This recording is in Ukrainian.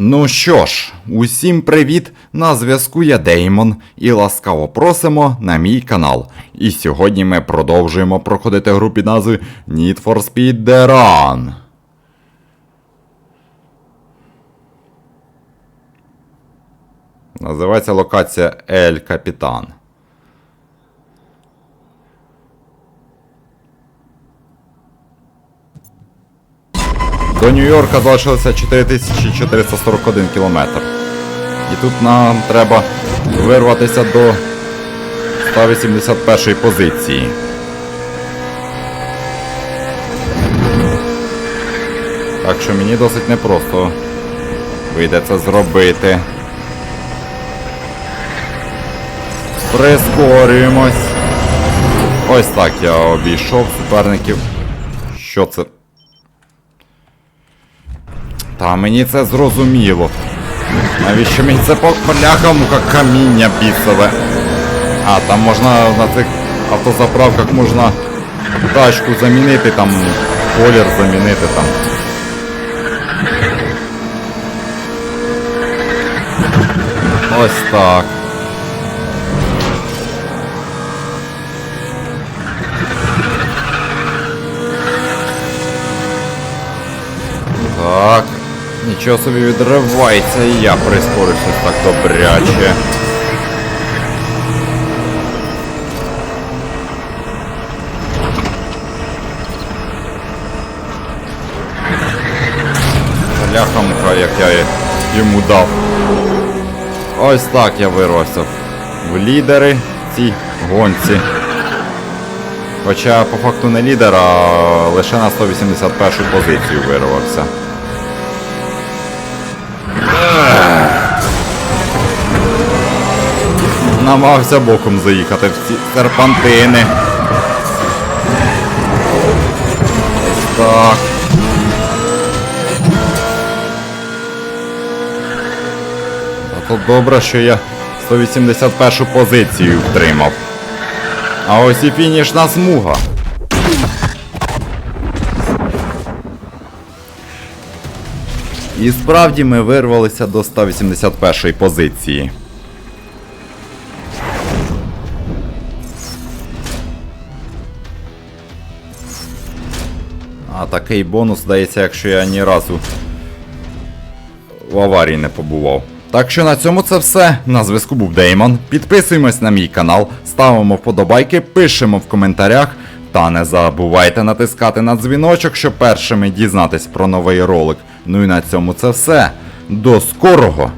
Ну що ж, усім привіт! На зв'язку я Деймон і ласкаво просимо на мій канал. І сьогодні ми продовжуємо проходити гру під назвою Need for Speed The Run. Називається локація Ель Капітан. До Нью-Йорка залишилося 4441 кілометр. І тут нам треба вирватися до 181 позиції. Так що мені досить непросто вийде це зробити. Прискорюємось. Ось так я обійшов суперників. Що це? Та мені це зрозуміло. Навіщо мені це по бляхам як каміння бісове? А, там можна на цих автозаправках можна тачку замінити, там колір замінити там. Ось так. Так. Нічого собі відривається і я прискорюся так добряче. Ляхамка, як я йому дав. Ось так я вирвався в лідери в цій гонці. Хоча по факту не лідер, а лише на 181 позицію вирвався. Намагався боком заїхати в ці серпантини. Так. А то добре, що я 181 позицію втримав. А ось і фінішна смуга. І справді ми вирвалися до 181 позиції. А такий бонус дається, якщо я ні разу в аварії не побував. Так що на цьому це все. На зв'язку був Деймон. Підписуємось на мій канал, ставимо вподобайки, пишемо в коментарях. Та не забувайте натискати на дзвіночок, щоб першими дізнатись про новий ролик. Ну і на цьому це все. До скорого!